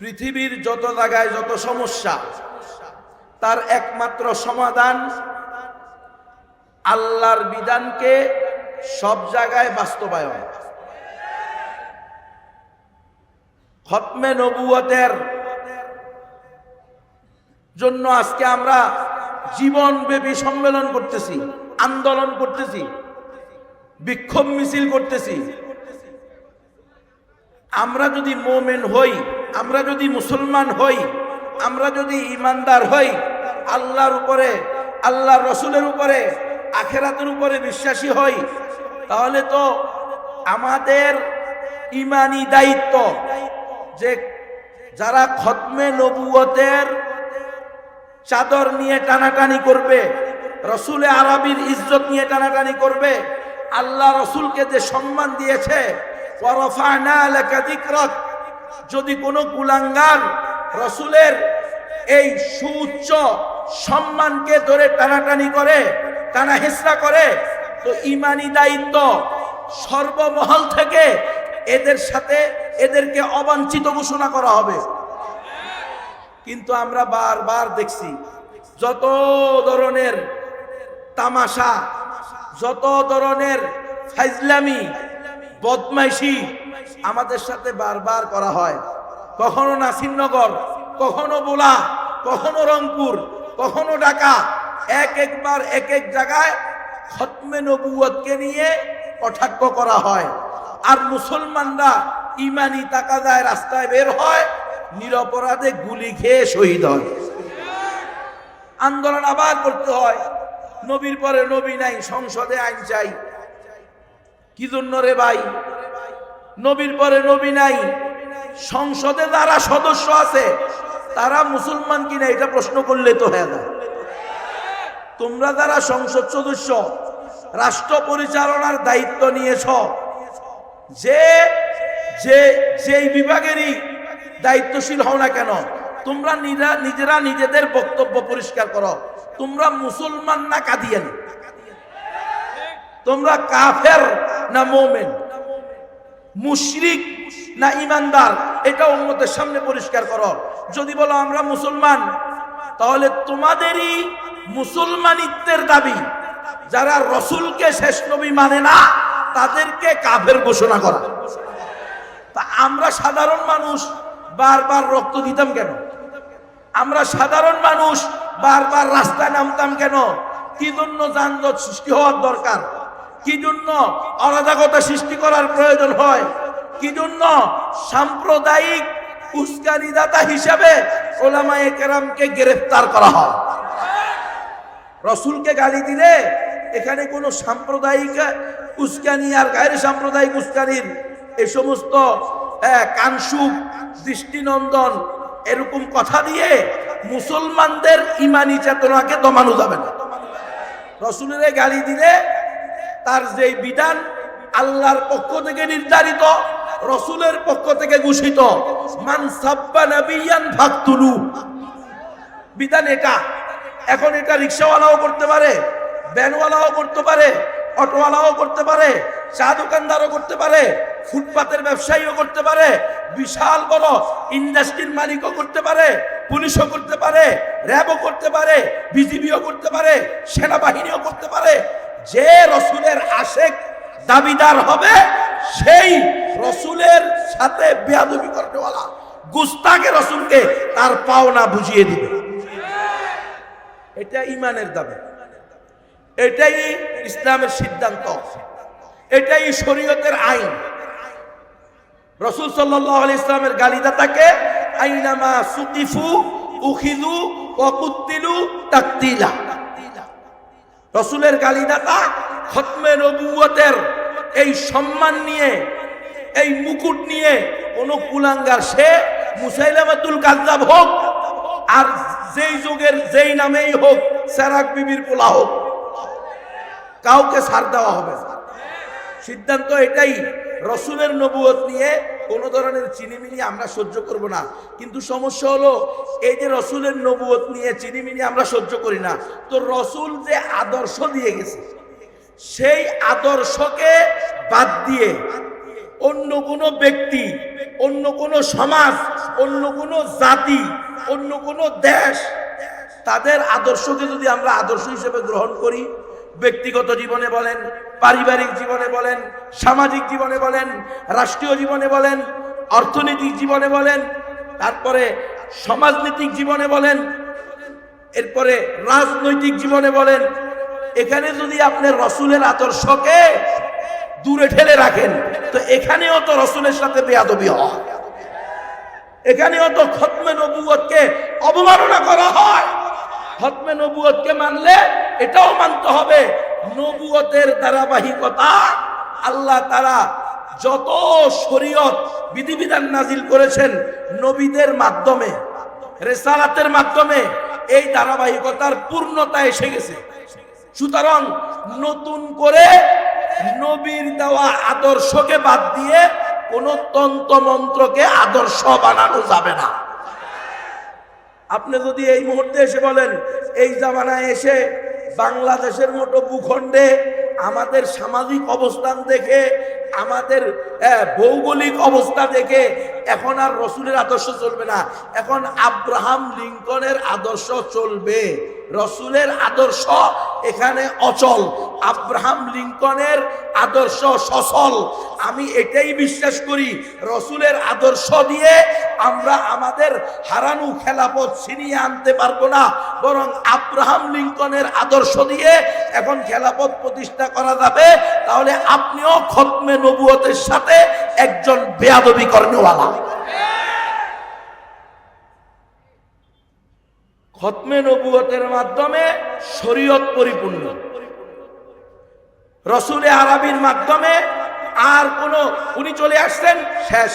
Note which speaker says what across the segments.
Speaker 1: পৃথিবীর যত জায়গায় যত সমস্যা, তার একমাত্র সমাধান আল্লাহর বিধানকে সব জায়গায় বাস্তবায়ন। খতমে নবুয়তের জন্য আজকে আমরা জীবনব্যাপী সম্মেলন করতেছি, আন্দোলন করতেছি, বিক্ষোভ মিছিল করতেছি। আমরা যদি মোমেন হই আমরা যদি মুসলমান হই আমরা যদি ইমানদার হই আল্লাহর উপরে আল্লাহ রসুলের উপরে আখেরাতের উপরে বিশ্বাসী হই তাহলে তো আমাদের ইমানি দায়িত্ব যে যারা খতমে নবুয়তের চাদর নিয়ে টানাটানি করবে রসুলে আরবির ইজ্জত নিয়ে টানাটানি করবে আল্লাহ রসুলকে যে সম্মান দিয়েছে ওয়ারাফা'না লাকা যিকরাক, যদি কোনো কুলাঙ্গার রসুলের এই সুউচ্চ সম্মানকে ধরে টানাটানি করে, টানা হেসরা করে, তো ইমানি দায়িত্ব সর্বমহল থেকে এদের সাথে এদেরকে অবাঞ্ছিত ঘোষণা করা হবে। কিন্তু আমরা বারবার দেখছি যত ধরনের তামাশা, যত ধরনের ফাইজলামি বদমাইশি আমাদের সাথে বারবার করা হয়। কখনো নাসিরনগর, কখনো বোলা, কখনো রংপুর, কখনো ঢাকা। এক একবার এক এক জায়গায় খতমে নবুয়তকে নিয়ে কটাক্ষ করা হয়। আর মুসলমানরা ইমানি তাকাদায় রাস্তায় বের হয়, নিরপরাধে গুলি খেয়ে শহীদ হয়। আন্দোলন আবার করতে হয়। নবীর পরে নবী নাই, সংসদে আইন চাই। কি জন্য রে ভাই? নবীর পরে নবী নাই। সংসদে যারা সদস্য আছে, তারা মুসলমান কিনা এটা প্রশ্ন করলে তো হয়ে যায়। তোমরা যারা সংসদ সদস্য, রাষ্ট্র পরিচালনার দায়িত্ব নিয়েছ, যে যে, যেই বিভাগেরই দায়িত্বশীল হও না কেন, তোমরা নিজেরা নিজেদের বক্তব্য পরিষ্কার করো। তোমরা মুসলমান না কাদিয়ান? তোমরা কাফের না মোমেন? মুশরিক না ইমানদার এটা উম্মতের সামনে পরিষ্কার করো। যদি বলো আমরা মুসলমান, তাহলে তোমাদেরই মুসলমানিত্বের দাবি, যারা রসুলকে শেষ নবী মানে না, তাদেরকে কাফের ঘোষণা করা। তা আমরা সাধারণ মানুষ, বারবার রক্ত দিতাম কেন? আমরা সাধারণ মানুষ, বারবার রাস্তায় নামতাম কেন? কি জন্য যানজট সৃষ্টি হওয়ার দরকার? কি জন্য অরাজকতা সৃষ্টি করার প্রয়োজন হয়? কি জন্য সাম্প্রদায়িক উস্কানিদাতা হিসাবে ওলামায়ে কেরামকে গ্রেফতার করা হয়? রসুলকে গালি দিলে এখানে কোনো সাম্প্রদায়িক উস্কানি আর গায়ের সাম্প্রদায়িক উস্কানির এই সমস্ত কানসুক দৃষ্টিনন্দন এরকম কথা দিয়ে মুসলমানদের ইমানি চেতনাকে দমানো যাবে না। রসুলের গালি দিলে তার যে বিধান আল্লাহর পক্ষ থেকে নির্ধারিত রসুলের পক্ষ থেকে ঘোষিত মান বিধান এটা এখন এটা রিক্সাওয়ালাও করতে পারে ভ্যানওয়ালাও করতে পারে অটোওয়ালাও করতে পারে চা দোকানদারও করতে পারে ফুটপাতের ব্যবসায়ীও করতে পারে বিশাল বড় ইন্ডাস্ট্রির মালিকও করতে পারে পুলিশও করতে পারে র্যাবও করতে পারে বিজিবিও করতে পারে সেনাবাহিনীও করতে পারে যে রসুলের আশেক দাবিদার হবে, সেই রসুলের সাথে বেয়াদবি করতেওয়ালা গুস্তাকে রসুলকে তার পাওনা বুঝিয়ে দিবে। এটা ইমানের দাবি। এটাই ইসলামের সিদ্ধান্ত। এটাই শরীয়তের আইন। রসুল সাল্লাহ আলি ইসলামের গালিদাতাকে, আইনামা সুতিফু উখিদু অকুত্তিলু তাকতিলা। রসুলের কালিদাতা খতমে নবুয়তের এই সম্মান নিয়ে, এই মুকুট নিয়ে কোন কুলাঙ্গার সে মুসাইলামাতুল কাজাব হোক, আর যেই যুগের যেই নামেই হোক, সেরাক বিবির পোলা হোক কাউকে সার দেওয়া হবে। সিদ্ধান্ত এটাই রসুলের নবুয়ত নিয়ে কোনো ধরনের চিনিমিনি আমরা সহ্য করব না। কিন্তু সমস্যা হলো, এই যে রসুলের নবুয়ত নিয়ে চিনিমিনি আমরা সহ্য করি না, তো রসুল যে আদর্শ দিয়ে গেছে, সেই আদর্শকে বাদ দিয়ে অন্য কোনো ব্যক্তি, অন্য কোনো সমাজ, অন্য কোনো জাতি, অন্য কোনো দেশ, তাদের আদর্শকে যদি আমরা আদর্শ হিসেবে গ্রহণ করি, ব্যক্তিগত জীবনে বলেন পারিবারিক জীবনে বলেন, সামাজিক জীবনে বলেন, রাষ্ট্রীয় জীবনে বলেন, অর্থনৈতিক জীবনে বলেন, তারপরে সমাজনৈতিক জীবনে বলেন, এরপরে রাজনৈতিক জীবনে বলেন, এখানে যদি আপনি রসুলের আদর্শকে দূরে ঠেলে রাখেন, তো এখানেও তো রসুলের সাথে বেয়াদবি হয়। এখানেও তো খতমে নবুয়তকে অবমাননা করা হয়। খতমে নবুয়তকে মানলে এটাও মানতে হবে নবুয়তের ধারাবাহিকতা আল্লাহ তারা যত শরীয়ত বিধিবিধান নাজিল করেছেন নবীদের মাধ্যমে, রেসালাতের মাধ্যমে এই ধারাবাহিকতার পূর্ণতা এসে গেছে। সুতরাং নতুন করে নবীর দেওয়া আদর্শকে বাদ দিয়ে কোন তন্ত্র মন্ত্রকে আদর্শ বানানো যাবে না। আপনি যদি এই মুহূর্তে এসে বলেন, এই জামানায় এসে বাংলাদেশের মতো ভূখণ্ডে আমাদের সামাজিক অবস্থান দেখে, আমাদের ভৌগোলিক অবস্থা দেখে এখন আর রসুলের আদর্শ চলবে না। এখন আব্রাহাম লিঙ্কনের আদর্শ চলবে। রসুলের আদর্শ এখানে অচল, আব্রাহাম লিঙ্কনের আদর্শ সচল। আমি এটাই বিশ্বাস করি, রসুলের আদর্শ দিয়ে আমরা আমাদের হারানো খেলাপথ ছিনিয়ে আনতে পারব না, বরং আব্রাহাম লিঙ্কনের আদর্শ দিয়ে এখন খেলাপথ প্রতিষ্ঠা করা যাবে। তাহলে আপনিও খতমে নবুয়তের সাথে একজন বেয়াদবি কর্মওয়ালা খতমে নবুয়তের মাধ্যমে শরীয়ত পরিপূর্ণ। রসুলে আরবির মাধ্যমে আর কোন, উনি চলে আসছেন, শেষ।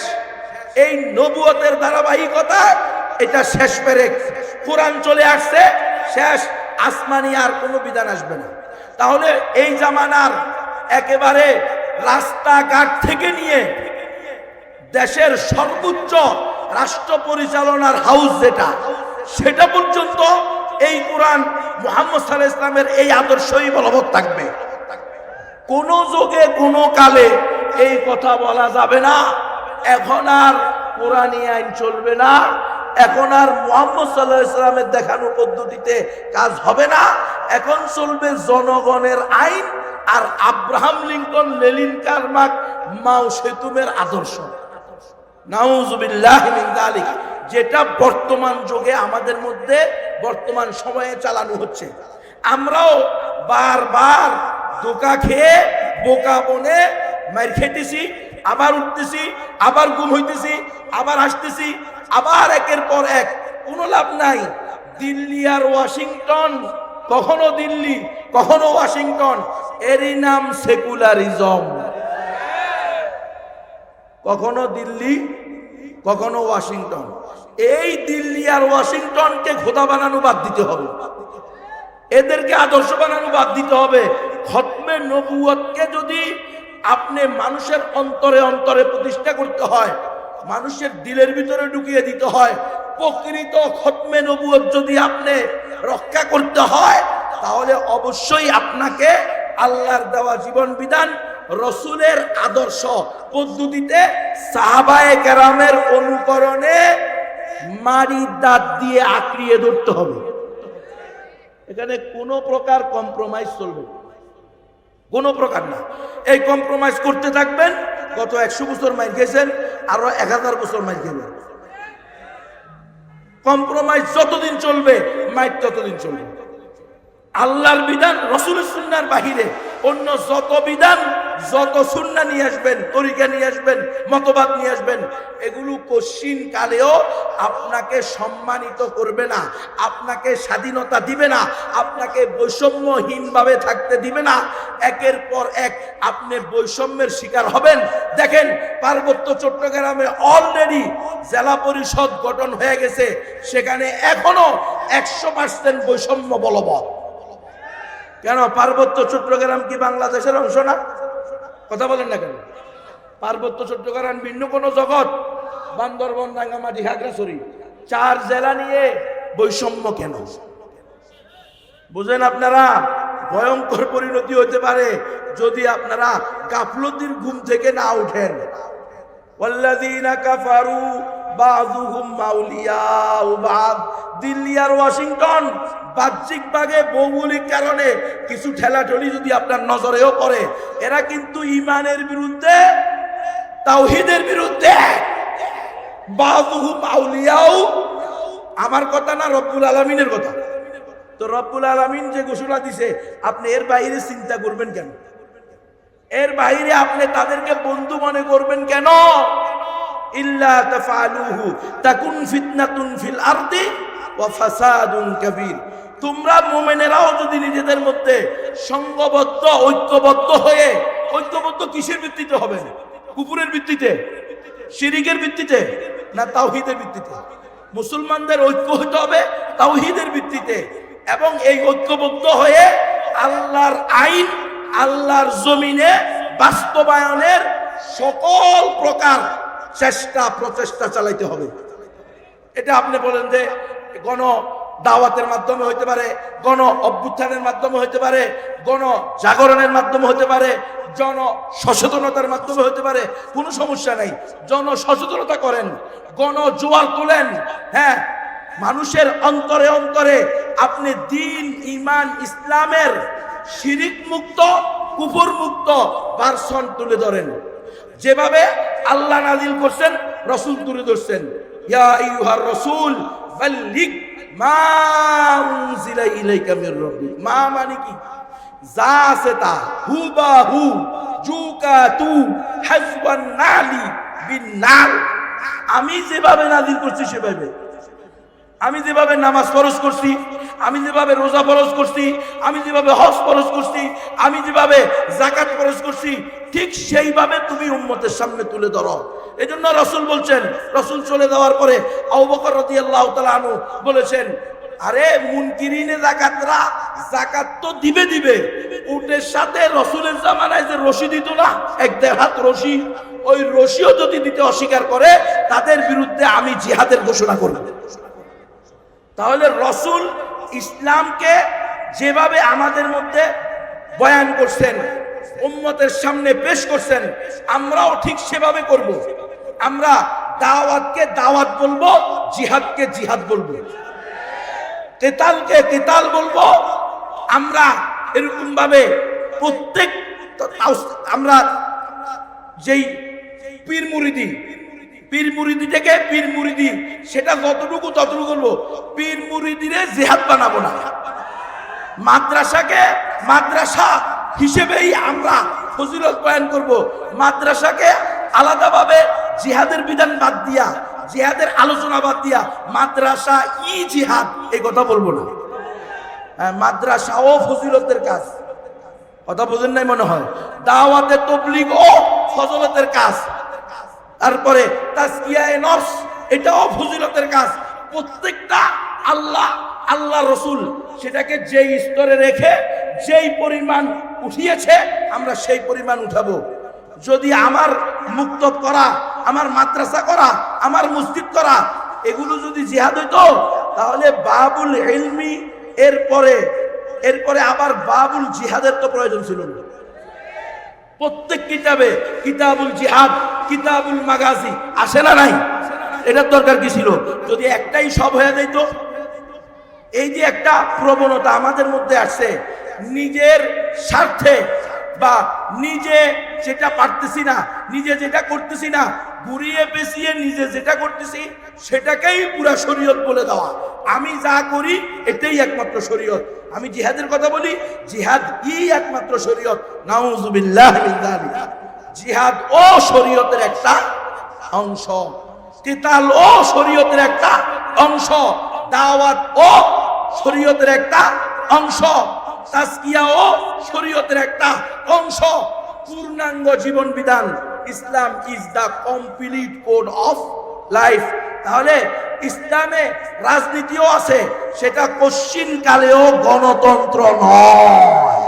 Speaker 1: এই নবুয়তের ধারাবাহিকতা, এটা শেষ পেরেক। কোরআন চলে আসছে, শেষ। আসমানি আর কোনো বিধান আসবে না। তাহলে এই জামানার একেবারে রাস্তাঘাট থেকে নিয়ে দেশের সর্বোচ্চ রাষ্ট্র পরিচালনার হাউস যেটা, সেটা পর্যন্ত এই কোরআন মোহাম্মদ সাল্লাহ ইসলামের এই আদর্শই বলবৎ থাকবে। কোন যুগে, কোন কালে এই কথা বলা যাবে না। এখন আর কোরআনী আইন চলবে না। এখন আর মোহাম্মদ সাল্লাহ ইসলামের দেখানো পদ্ধতিতে কাজ হবে না। এখন চলবে জনগণের আইন আর আব্রাহাম লিঙ্কন লেলিন কারমাক, মাও সেতুমের আদর্শ। যেটা বর্তমান যুগে আমাদের মধ্যে বর্তমান সময়ে চালানো হচ্ছে। আমরাও বারবার ধোকা খেয়ে বোকা বনে মার খেতেছি, আবার উঠতেছি, আবার গুম হইতেছি, আবার আসতেছি আবার একের পর এক, কোনো লাভ নাই। দিল্লি আর ওয়াশিংটন, কখনো দিল্লি, কখনো ওয়াশিংটন, এরই নাম সেকুলারিজম। কখনো দিল্লি, কখনো ওয়াশিংটন। এই দিল্লি আর ওয়াশিংটনকে খোদা বানানো বাদ দিতে হবে। এদেরকে আদর্শ বানানো বাদ দিতে হবে। খতমে নবুয়তকে যদি আপনি মানুষের অন্তরে অন্তরে প্রতিষ্ঠা করতে হয়, মানুষের দিলের ভিতরে ঢুকিয়ে দিতে হয় প্রকৃত খতমে নবুয়ত যদি আপনি রক্ষা করতে হয়, তাহলে অবশ্যই আপনাকে আল্লাহর দেওয়া জীবন বিধান, রসুলের আদর্শ পদ্ধতিতে সাহাবায়ে কেরামের অনুকরণে মারি দাঁত দিয়ে আঁকড়িয়ে ধরতে হবে এখানে কোনো প্রকার কম্প্রোমাইজ চলবে। কোনো প্রকার না। এই কম্প্রোমাইজ করতে থাকবেন, গত একশো বছর মাইল খেয়েছেন আরও এক হাজার বছর মাইল খেবেন কম্প্রোমাইজ যতদিন চলবে মাইক ততদিন চলবে। আল্লাহর বিধান, রসুলের সুন্নার বাহিরে। অন্য যত বিধান, যত সুন্না নিয়ে আসবেন, তরিকা নিয়ে আসবেন, মতবাদ নিয়ে আসবেন, এগুলো কশিন কালেও আপনাকে সম্মানিত করবে না, আপনাকে স্বাধীনতা দিবে না, আপনাকে বৈষম্যহীনভাবে থাকতে দিবে না। একের পর এক আপনি বৈষম্যের শিকার হবেন। দেখেন, পার্বত্য চট্টগ্রামে অলরেডি জেলা পরিষদ গঠন হয়ে গেছে, সেখানে এখনও একশো পার্সেন্ট বৈষম্য বলবৎ। কেন পার্বত্য চট্টগ্রাম কি বাংলাদেশের অংশ না কথা বলেন না কেন পার্বত্য চট্টগ্রাম ভিন্ন কোনো জগৎ বান্দরবন রাঙ্গামাটি খাগড়াছড়ি চার জেলা নিয়ে বৈষম্য কেন বুঝেন আপনারা ভয়ঙ্কর পরিণতি হতে পারে যদি আপনারা গাফলতির ঘুম থেকে না উঠেন والذين كفروا বাযুহুম মাউলিয়াউ বাদ। দিল্লি আর ওয়াশিংটন বাহ্যিক ভাগে ভৌগোলিক কারণে কিছু ঠেলাঠেলি যদি আপনার নজরেও পড়ে, এরা কিন্তু ইমানের বিরুদ্ধে, তাওহিদের বিরুদ্ধে। বাযুহুম আউলিয়াউ আমার কথা না রব্বুল আলামিনের কথা? তো রব্বুল আলামিন যে ঘোষণা দিছে, আপনি এর বাইরে চিন্তা করবেন কেন? এর বাইরে আপনি তাদেরকে বন্ধু মনে করবেন কেন? ইল্লা তাফালুহু তাকুন ফিতনাতুন ফিল আরদি ওয়া ফাসাদুন কাবীর। তোমরা মুমিনেরাও যদি নিজেদের মধ্যে সংঘবদ্ধ ঐক্যবদ্ধ হয়ে, ঐক্যবদ্ধ কিসের ভিত্তিতে হবে? কুকুরের ভিত্তিতে? শিরিকের ভিত্তিতে? না তাওহীদের ভিত্তিতে? মুসলমানদের ঐক্য হতে হবে তাওহিদের ভিত্তিতে। এবং এই ঐক্যবদ্ধ হয়ে আল্লাহর আইন, আল্লাহর জমিনে বাস্তবায়নের সকল প্রকার চেষ্টা, প্রচেষ্টা চালাইতে হবে। এটা আপনি বলেন যে গণ দাওয়াতের মাধ্যমে হতে পারে, গণ অভ্যুত্থানের মাধ্যমে হতে পারে, গণ জাগরণের মাধ্যমে হতে পারে, জন সচেতনতার মাধ্যমে হতে পারে, কোনো সমস্যা নেই। জন সচেতনতা করেন, গণ জোয়ার তোলেন হ্যাঁ মানুষের অন্তরে অন্তরে আপনি দিন ইমান ইসলামের শিরিক মুক্ত, কুফর মুক্ত ভার্সন তুলে ধরেন। যেভাবে আল্লাহ নাজিল করছেন, রসুল তুলে ধরছেন। ইয়া রাসূল মা মানে কি? তা। তু আমি যেভাবে করছি সেভাবে। আমি যেভাবে নামাজ ফরজ করছি আমি যেভাবে রোজা ফরজ করছি, আমি যেভাবে হজ ফরজ করছি, আমি যেভাবে জাকাত ফরজ করছি, ঠিক সেইভাবে তুমি উম্মতের সামনে তুলে ধরো। এই জন্য রসুল বলছেন, রসুল চলে যাওয়ার পরে আবুবকর রাদিয়াল্লাহু তাআলা আনহু বলেছেন, আরে মুনকিরিনে জাকাতরা জাকাত তো দিবে দিবে, উটের সাথে রসুলের জামানায় যে রশি দিত না, এক দেড় হাত রশি, ওই রশিও যদি দিতে অস্বীকার করে, তাদের বিরুদ্ধে আমি জিহাদের ঘোষণা করব। তাহলে রসুল ইসলামকে যেভাবে আমাদের মধ্যে বয়ান করছেন, উম্মতের সামনে পেশ করছেন, আমরাও ঠিক সেভাবে করব। আমরা দাওয়াতকে দাওয়াত বলব, জিহাদকে জিহাদ বলব। কেতালকে কেতাল বলব। আমরা এরকম ভাবে প্রত্যেক আমরা যেই পীর মুরিদি পীর মুরিদি থেকে পীর মুরিদি সেটা যতটুকু ততটুকু করব। পীর মুরিদিরে জেহাদ বানাবো না। মাদ্রাসাকে মাদ্রাসা হিসেবেই আমরা ফজিলত বয়ান করব। মাদ্রাসাকে আলাদাভাবে জিহাদের বিধান বাদ দিয়া জিহাদের আলোচনা বাদ দিয়া মাদ্রাসা ই জিহাদ এই কথা বলব না। হ্যাঁ, মাদ্রাসাও ফজিলতের কাজ। কথা বোঝেন নাই মনে হয়? দাওয়াতে তবলিগ ও ফজলতের কাজ। তারপরে নফস এটাও ফজিলতের কাজ। প্রত্যেকটা আল্লাহ আল্লাহ রসুল সেটাকে যেই স্তরে রেখে, যেই পরিমাণ উঠিয়েছে, আমরা সেই পরিমাণ উঠাবো। যদি আমার মুক্ত করা, আমার মাদ্রাসা করা, আমার মসজিদ করা, এগুলো যদি জিহাদ হইতো, তাহলে বাবুল এলমি এরপরে এরপরে আবার বাবুল জিহাদের তো প্রয়োজন ছিল না। প্রত্যেক কিতাবে কিতাবুল জিহাদ, কিতাবুল মাগাজি আসে না নাই? এটার দরকার কি ছিল? যদি একটাই সব হয়ে যেত এই যে একটা প্রবণতা আমাদের মধ্যে আসছে, নিজের স্বার্থে বা নিজে যেটা পারতেছি না, নিজে যেটা করতেছি না, ঘুরিয়ে পেঁচিয়ে নিজে যেটা করতেছি, সেটাকেই পুরা শরীয়ত বলে দেওয়া। আমি যা করি, এটাই একমাত্র শরীয়ত। আমি জিহাদের কথা বলি, জিহাদ ই একমাত্র শরীয়ত। নাউজুবিল্লাহ জিহাদ ও শরীয়তের একটা অংশ। কিতাল ও শরীয়তের একটা অংশ। দাওয়াত ও শরীয়তের একটা অংশ। তাজকিয়া ও শরীয়তের একটা অংশ। পূর্ণাঙ্গ জীবন বিধান। Islam is the complete code of life তাহলে ইসলামে রাজনীতিও আছে, সেটা কশ্চিন কালেও গণতন্ত্র নয়।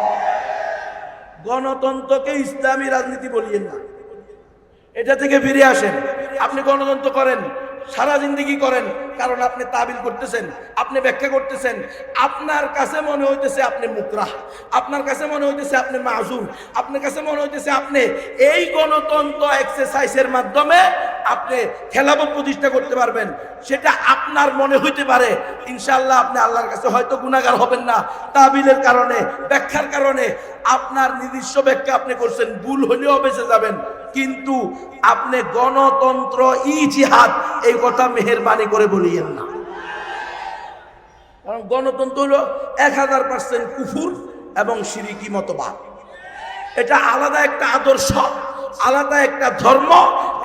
Speaker 1: গণতন্ত্রকে ইসলামী রাজনীতি বলিয়েন না। এটা থেকে ফিরে আসেন। আপনি গণতন্ত্র করেন, সারা জিন্দগি করেন। কারণ আপনি তাবিল করতেছেন, আপনি ব্যাখ্যা করতেছেন। আপনার কাছে মনে হইতেছে আপনি মুকরাহ, আপনার কাছে মনে হইতেছে আপনি মাজুর আপনার কাছে মনে হইতেছে আপনি এই গণতন্ত্র এক্সারসাইজের মাধ্যমে আপনি খেলাফত প্রতিষ্ঠা করতে পারবেন। সেটা আপনার মনে হইতে পারে। ইনশাল্লাহ আপনি আল্লাহর কাছে হয়তো গুণাগার হবেন না। তাবিলের কারণে, ব্যাখ্যার কারণে আপনার নিজস্ব ব্যাখ্যা আপনি করছেন, ভুল হলেও বেঁচে যাবেন। কিন্তু আপনি গণতন্ত্র ই জিহাদ, এই কথা মেহরবানি করে বলিয়েন না। গণতন্ত্র হলো এক হাজার পার্সেন্ট কুফুর এবং সিরিকি মতবাদ। এটা আলাদা একটা আদর্শ, আলাদা একটা ধর্ম,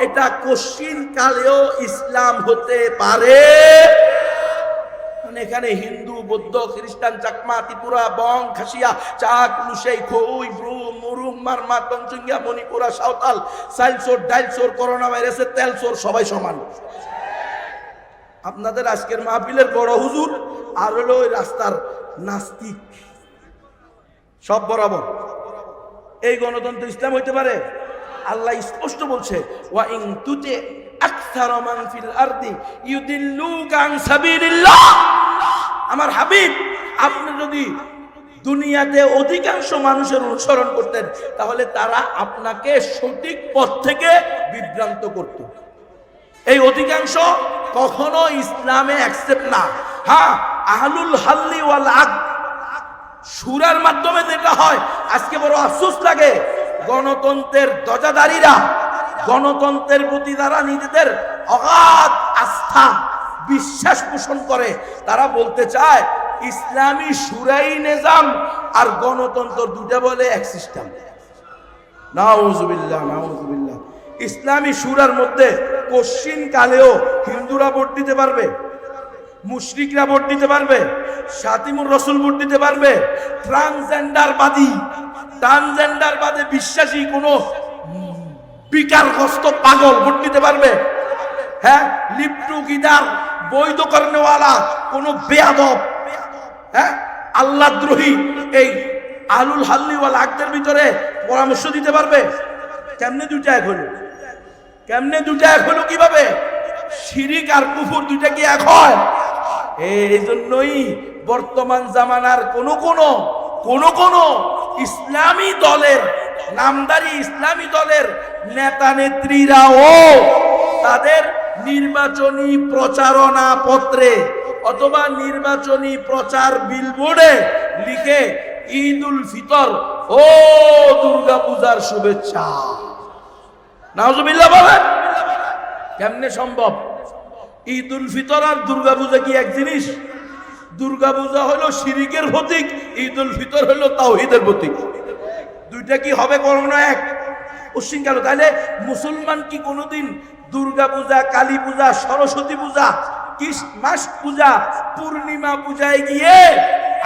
Speaker 1: এটা কশ্চিন কালেও ইসলাম হতে পারে। এখানে হিন্দু, বৌদ্ধ, খ্রিস্টান, চাকমা, ত্রিপুরা, বং, খাসিয়া, চাক, লুসেই, খই ব্রু মুরুং, মারমা তঞ্চুঙ্গিয়া মণিপুরা, সাঁওতাল, সাইলসোর, ডাইলসোর, করোনা ভাইরাসের তেলসোর সবাই সমান। আপনাদের আজকের মাহফিলের বড় হুজুর আর হলো ওই রাস্তার নাস্তিক। সব বরাবর। এই গণতন্ত্র ইসলাম হইতে পারে? আল্লাহ স্পষ্ট বলছে ওয়া ইন তুতে আমার হাবিব, আপনি যদি দুনিয়াতে অধিকাংশ মানুষের অনুসরণ করতেন, তাহলে তারা আপনাকে সঠিক পথ থেকে বিভ্রান্ত করত। এই অধিকাংশ কখনো ইসলামে অ্যাকসেপ্ট না। হ্যাঁ আহলুল হাল্লি ওয়াল আক সুরার মাধ্যমে যেটা হয়, আজকে বড় আফসোস লাগে। গণতন্ত্রের দজাদারীরা গণতন্ত্রের প্রতি তারা নিজেদের অগাধ আস্থা, বিশ্বাস পোষণ করে, তারা বলতে চায়, ইসলামী সুরাই নিজাম আর গণতন্ত্র দুটা বলে এক সিস্টেম নাউজুবিল্লাহ নাউজুবিল্লাহ। ইসলামী সুরার মধ্যে কশ্চিন কালেও হিন্দুরা ভোট দিতে পারবে, মুশরিকরা ভোট দিতে পারবে, সাতিমুর রসুল ভোট দিতে পারবে ট্রান্সজেন্ডার বাদী ট্রান্সজেন্ডার বাদে বিশ্বাসী কোনো বিকারগ্রস্ত পাগল ভোট দিতে পারবে। হ্যাঁ লিপ্টু গিদার বৈধ কর্নেওয়ালা কোনো বেয়াদব হ্যাঁ আল্লাহ দ্রোহী এই আলুল হাল্লিওয়ালা আকদের ভিতরে পরামর্শ দিতে পারবে। কেমনে দুটা এক হলো? কেমনে দুটা এক হলো কীভাবে? শিরিক আর কুফুর দুটা কি এক হয়? এই জন্যই বর্তমান জামানার কোন কোন কোন কোন ইসলামী দলের, নামদারি ইসলামী দলের নেতা নেত্রীরাও তাদের নির্বাচনী প্রচারণা পত্রে অথবা নির্বাচনী প্রচার বিলবোর্ডে লিখে ঈদ উল ফিতর ও দুর্গা পূজার শুভেচ্ছা। নাওজুবিল্লাহ বলেন। কেমনে সম্ভব? ঈদ উল ফিতর আর দুর্গা পূজা কি এক জিনিস? দুর্গা পূজা হলো শিরিকের প্রতীক ঈদ উল ফিতর হলো তাওহিদের প্রতীক। দুইটা কি হবে কখনো এক? পশ্চিম তাহলে মুসলমান কি কোনোদিন দুর্গা পূজা কালী পূজা সরস্বতী পূজা মাস পূজা, পূর্ণিমা পূজায় গিয়ে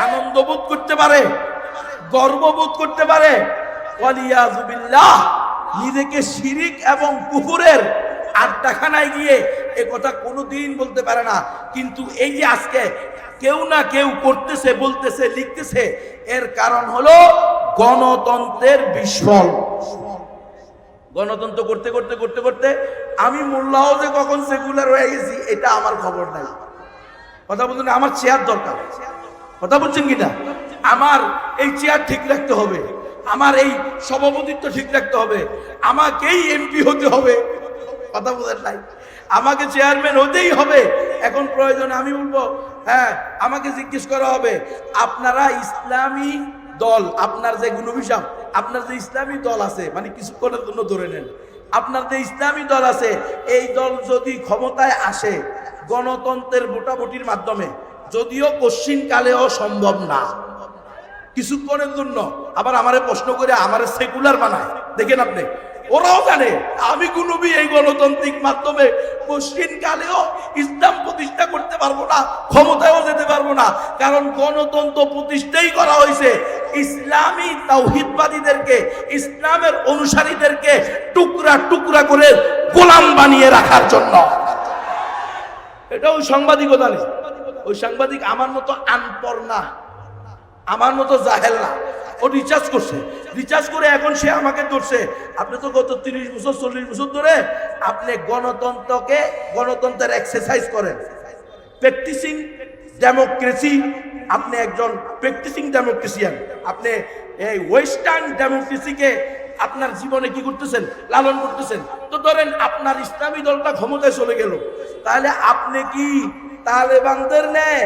Speaker 1: আনন্দ বোধ করতে পারে গর্ববোধ করতে পারে? ওয়ালিয়াজুবিল্লাহ নিজেকে শিরিক এবং কুকুরের আড্ডাখানায় গিয়ে এ কথা কোনোদিন বলতে পারে না। কিন্তু এই যে আজকে কেউ না কেউ করতেছে বলতেছে, লিখতেছে, এর কারণ হলো গণতন্ত্রের বিস্ফল গণতন্ত্র করতে করতে করতে করতে আমি মোল্লাও যে কখন সেকুলার হয়ে গেছি, এটা আমার খবর নাই। কথা বলছেন আমার চেয়ার দরকার। কথা বলছেন কিনা? আমার এই চেয়ার ঠিক রাখতে হবে। আমার এই সভাপতিত্ব ঠিক রাখতে হবে। আমাকেই এমপি হতে হবে। কথা বোঝেন নাই? আমাকে চেয়ারম্যান হতেই হবে। এখন প্রয়োজন আমি বলব হ্যাঁ আমাকে জিজ্ঞেস করা হবে, আপনারা ইসলামী দল, আপনার যে গুণবিসাব আপনার যে ইসলামী দল আছে মানে কিছুক্ষণের জন্য ধরে নেন, আপনার যে ইসলামী দল আছে, এই দল যদি ক্ষমতায় আসে গণতন্ত্রের ভোটাভুটির মাধ্যমে, যদিও কশ্চিন কালেও সম্ভব না। কিছুক্ষণের জন্য আবার আমারে প্রশ্ন করে আমারে সেকুলার বানায়। দেখেন আপনি, ওরাও জানে, আমি কোনবি এই গণতান্ত্রিক মাধ্যমে কশ্চিন কালেও ইসলাম প্রতিষ্ঠা করতে পারব না, ক্ষমতায়ও যেতে পারব না। কারণ গণতন্ত্র প্রতিষ্ঠাই করা হয়েছে ইসলামী তাওহিদবাদীদেরকে, ইসলামের অনুসারীদেরকে টুকরা টুকরা করে গোলাম বানিয়ে রাখার জন্য। এটা ওই সাংবাদিকতা নেই। ওই সাংবাদিক আমার মতো আনপর না। আমার মতো জাহেল না। ও রিচার্জ করছে। রিচার্জ করে এখন সে আমাকে ধরছে। আপনি তো গত তিরিশ বছর, চল্লিশ বছর ধরে আপনি গণতন্ত্রকে, গণতন্ত্রের এক্সারসাইজ করেন। প্র্যাকটিসিং ডেমোক্রেসি আপনি একজন প্র্যাকটিসিং ডেমোক্রেসিয়ান আপনি এই ওয়েস্টার্ন ডেমোক্রেসিকে আপনার জীবনে কি করতেছেন? লালন করতেছেন। তো ধরেন আপনার ইসলামী দলটা ক্ষমতায় চলে গেল। তাহলে আপনি কি তালেবানদের নেয়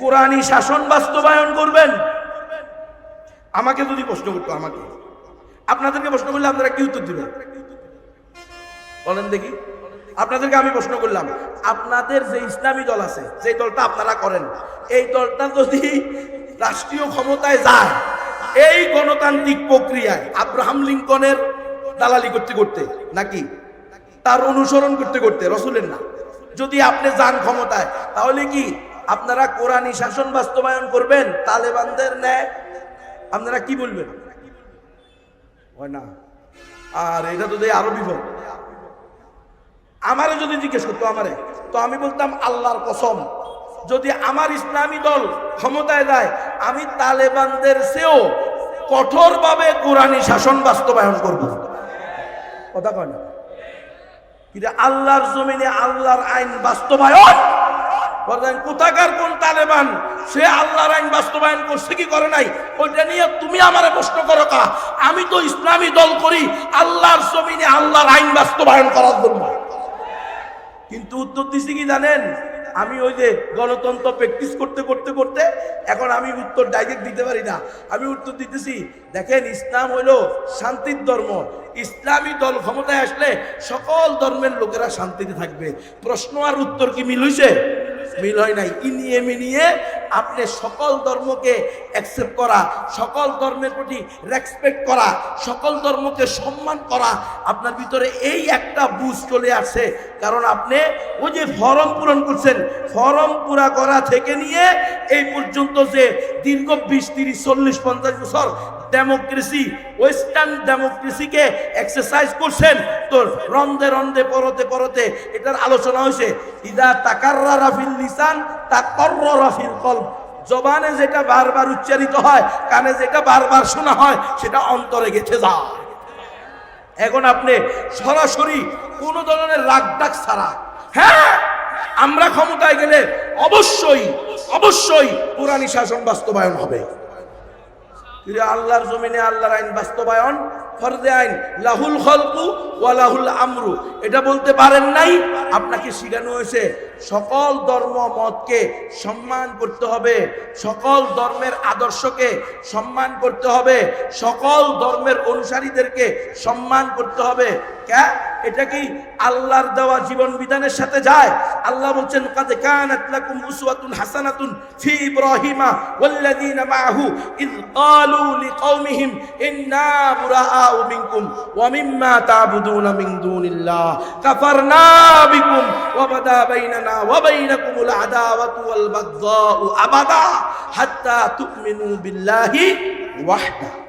Speaker 1: কোরআনী শাসন বাস্তবায়ন করবেন? আমাকে যদি প্রশ্ন করতো আমাকে। আপনাদেরকে প্রশ্ন করলে আপনারা কি উত্তর দিবেন? বলেন দেখি। আপনাদেরকে আমি প্রশ্ন করলাম, আপনাদের যে ইসলামী দল আছে, যে দলটা আপনারা করেন, এই দলটা যদি রাষ্ট্রীয় ক্ষমতায় যায়, এই গণতান্ত্রিক প্রক্রিয়ায় আব্রাহাম লিঙ্কনের দালালি করতে করতে, নাকি? তার অনুসরণ করতে করতে, রসুলের না। যদি আপনি যান ক্ষমতায়, তাহলে কি আপনারা কোরআনী শাসন বাস্তবায়ন করবেন, তালেবানদের ন্যায়। আপনারা কি বলবেন? না। আর এটা তো দেয় আরও বিপদ। আমারে যদি জিজ্ঞেস করতো আমারে, তো আমি বলতাম আল্লাহর কসম, যদি আমার ইসলামী দল ক্ষমতায় যায়, আমি তালেবানদের চেয়েও কঠোরভাবে কোরআনী শাসন বাস্তবায়ন করব। কথা কয় না? আল্লাহর জমিনে আল্লাহর আইন বাস্তবায়ন কোথাকার কোন তালেবান? সে আল্লাহর আইন বাস্তবায়ন করছে কি করে নাই? ওইটা নিয়ে তুমি আমারে প্রশ্ন করো কা? আমি তো ইসলামী দল করি, আল্লাহর জমিনে আল্লাহর আইন বাস্তবায়ন করার জন্য। কিন্তু উত্তর দিছি কি জানেন? আমি ওই যে গণতন্ত্র প্র্যাকটিস করতে করতে করতে এখন আমি উত্তর ডাইরেক্ট দিতে পারি না। আমি উত্তর দিতেছি, দেখেন ইসলাম হইল শান্তির ধর্ম। ইসলামী দল ক্ষমতায় আসলে সকল ধর্মের লোকেরা শান্তিতে থাকবে। প্রশ্ন আর উত্তর কি মিল হইছে? মিল হয় নাই। ইনিয়ে মিনিয়ে আপনি সকল ধর্মকে অ্যাকসেপ্ট করা, সকল ধর্মের প্রতি রেসপেক্ট করা, সকল ধর্মকে সম্মান করা, আপনার ভিতরে এই একটা বুঝ চলে আসছে। কারণ আপনি ওই যে ফরম পূরণ করছেন, ফরম পুরা করা থেকে নিয়ে এই পর্যন্ত যে দীর্ঘ বিশ, তিরিশ, চল্লিশ, পঞ্চাশ বছর ডেমোক্রেসি ওয়েস্টার্ন ডেমোক্রেসিকে এক্সারসাইজ করছেন। তো রন্দে রন্দে, পরতে পরতে এটার আলোচনা হয়েছে। ইদা তাকাররা রাফিল লিসান, তাকর্র রাফিল কলব। জবানে যেটা বারবার উচ্চারিত হয়, কানে যেটা বারবার শোনা হয়, সেটা অন্তরে গেছে যায়। এখন আপনি সরাসরি কোন ধরনের রাগ ডাক ছাড়া হ্যাঁ? আমরা ক্ষমতায় গেলে অবশ্যই অবশ্যই পুরানি শাসন বাস্তবায়ন হবে। আল্লাহর জমিনে আল্লাহর আইন বাস্তবায়ন ফরদে আইন, লাহুল খলকু ওয়া লাহুল আমরু, এটা বলতে পারেন নাই, আপনাকে শিখানো হয়েছে, সকল ধর্ম মতকে সম্মান করতে হবে, সকল ধর্মের আদর্শকে সম্মান করতে হবে, সকল ধর্মের অনুসারীদেরকে সম্মান করতে হবে। ক্যা এটা কি আল্লাহর দেওয়া জীবন বিধানের সাথে যায়? আল্লাহ বলছেন, কাদে কানাত লাকুম উসওয়াতুন হাসানাতুন ফি ইব্রাহিমা ওয়াল্লাযীনা মাআহু ইয ক্বালু লিকাওমিহিম ইন্না বুরাআউ মিনকুম ওয়া মিম্মা তা'বুদুনা মিন দুনিল্লাহ। কাফারনা বিকুম ওয়া বাদা বাইনানা ওয়া বাইনাকুমুল আদাওয়াতু ওয়াল বাগদাউ আবাদা হাত্তা তু'মিনু বিল্লাহি ওয়াহদা।